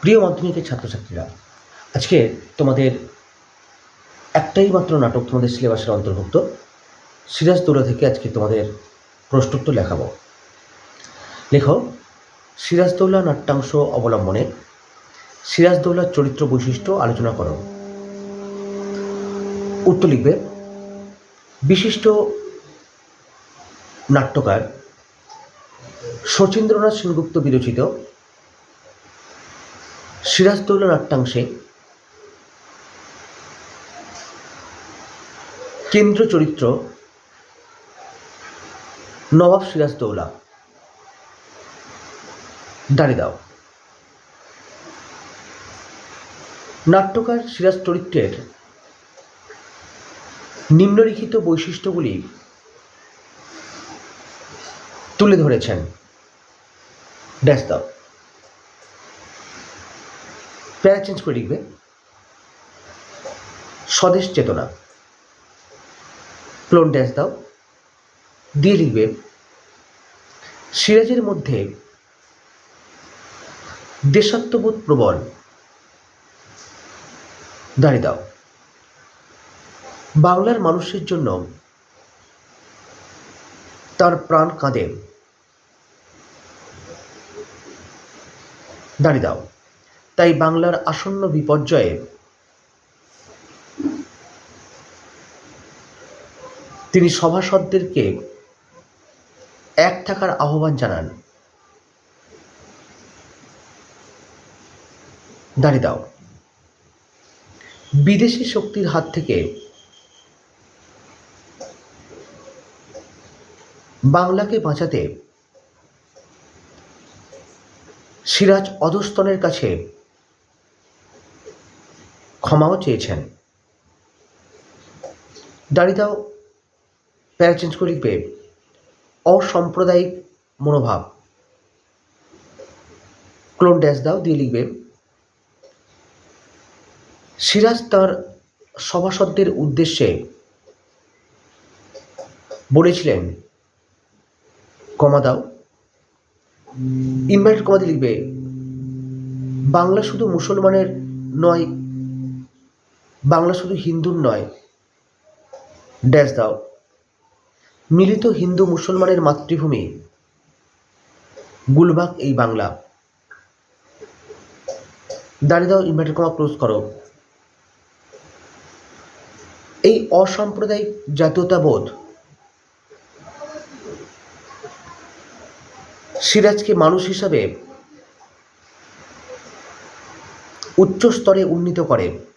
প্রিয় মাধ্যমিকের ছাত্রছাত্রীরা, আজকে তোমাদের একটাই মাত্র নাটক তোমাদের সিলেবাসের অন্তর্ভুক্ত। সিরাজদৌলা থেকে আজকে তোমাদের প্রশ্নোত্তর লেখাবো। লেখো সিরাজদৌল্লা নাট্যাংশ অবলম্বনে সিরাজদৌল্লার চরিত্র বৈশিষ্ট্য আলোচনা করো। উত্তর লিখবে, বিশিষ্ট নাট্যকার শচীন্দ্রনাথ সেনগুপ্ত বিরচিত সিরাজদৌল্লা নাট্যাংশে কেন্দ্র চরিত্র নবাব সিরাজদৌল্লা দাঁড়িয়ে দাও। নাট্যকার সিরাজ চরিত্রের নিম্নলিখিত বৈশিষ্ট্যগুলি তুলে ধরেছেন। ড্যাশ দাও। প্যারা চেঞ্জ করে লিখবে। স্বদেশ চেতনা। ক্লোন ড্যাশ দাও। দিয়ে লিখবে, সিরাজের মধ্যে দেশাত্মবোধ প্রবল। দাঁড়িয়ে দাও। বাংলার মানুষের জন্য তার প্রাণ কাঁদে। দাঁড়িয়ে দাও। তাই বাংলার আসন্ন বিপর্যয়ে তিনি সভাসদদেরকে এক থাকার আহ্বান জানান। দাঁড়িয়ে দাও। বিদেশি শক্তির হাত থেকে বাংলাকে বাঁচাতে সিরাজ অধস্তনের কাছে ক্ষমাও চেয়েছেন। দাঁড়িয়ে দাও, প্যারা চেঞ্জ করে লিখবে, অসাম্প্রদায়িক মনোভাব। ক্লোন ড্যাশ দাও দিয়ে লিখবে, সিরাজ তার সভাসদদের উদ্দেশ্যে বলেছিলেন, কমা দাও। ইনভার্টেড কমাতে লিখবে, বাংলা শুধু মুসলমানের নয় বাংলা শুধু হিন্দুর নয়। ড্যাশ দাও। মিলিত হিন্দু মুসলমানের মাতৃভূমি। গুলবাগ, এই বাংলা। দাঁড়িয়ে দাও ইনভার্টেড কমা ক্লোজ করো। এই অসাম্প্রদায়িক জাতীয়তাবোধ সিরাজকে মানুষ হিসাবে উচ্চ স্তরে উন্নীত করে।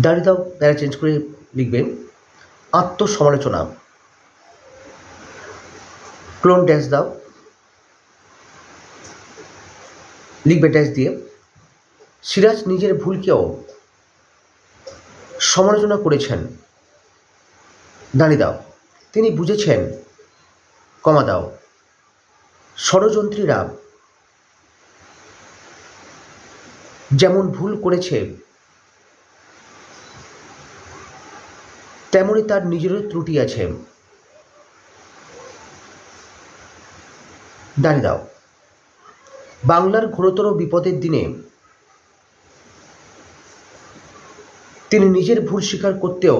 দাঁড়িয়ে দাও প্যারা চেঞ্জ করে লিখবেন আত্মসমালোচনা। ক্লোন ড্যাশ দাও। লিখবে ড্যাশ দিয়ে। সিরাজ নিজের ভুলকেও সমালোচনা করেছেন। দাঁড়িয়ে দাও। তিনি বুঝেছেন, কমা দাও। ষড়যন্ত্রীরা যেমন ভুল করেছে তেমনই তার নিজেরও ত্রুটি আছে। দাঁড়িয়ে দাও। বাংলার ঘোরতর বিপদের দিনে তিনি নিজের ভুল স্বীকার করতেও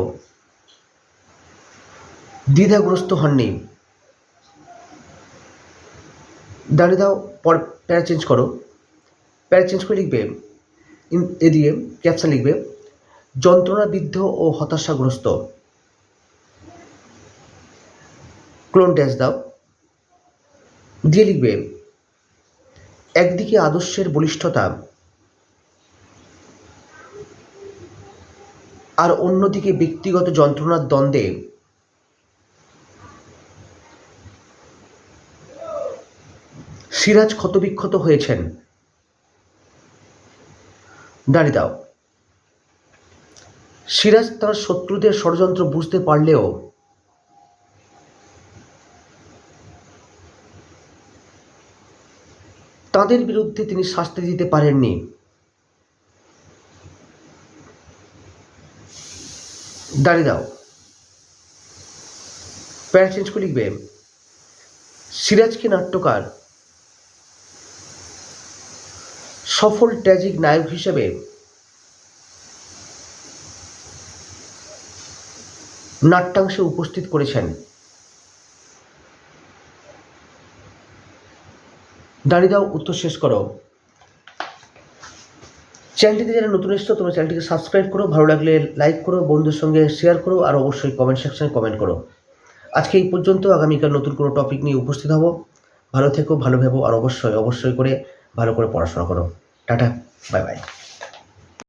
দ্বিধাগ্রস্ত হননি। দাঁড়িয়ে দাও, পর প্যারা চেঞ্জ করো। প্যারা চেঞ্জ করে লিখবে, এ দিয়ে ক্যাপশন লিখবে, যন্ত্রণাবিদ্ধ ও হতাশাগ্রস্ত। ক্লোন ড্যাশ দাও। দিয়ে লিখবে, একদিকে আদর্শের বলিষ্ঠতা আর অন্যদিকে ব্যক্তিগত যন্ত্রণার দ্বন্দ্বে সিরাজ ক্ষতবিক্ষত হয়েছেন। দাঁড়িয়ে দাও। সিরাজ তার শত্রুদের ষড়যন্ত্র বুঝতে পারলেও তাদের বিরুদ্ধে তিনি শাস্তি দিতে পারেননি। দাঁড়িয়ে দাও। প্যারা চেঞ্জ করে লিখবে, সিরাজকে নাট্যকার, সফল ট্র্যাজিক নায়ক হিসেবে নাট্যাংশে উপস্থিত করেছেন। দাঁড়িয়ে দাও, উত্তর শেষ করো। চ্যানেলটিতে যারা নতুন এসছো, তোমরা চ্যানেলটিকে সাবস্ক্রাইব করো, ভালো লাগলে লাইক করো বন্ধুর সঙ্গে শেয়ার করো, আর অবশ্যই কমেন্ট সেকশনে কমেন্ট করো। আজকে এই পর্যন্ত, আগামীকাল নতুন কোনো টপিক নিয়ে উপস্থিত হব। ভালো থেকো, ভালো ভেবো, আর অবশ্যই অবশ্যই করে ভালো করে পড়াশোনা করো। Tata bye bye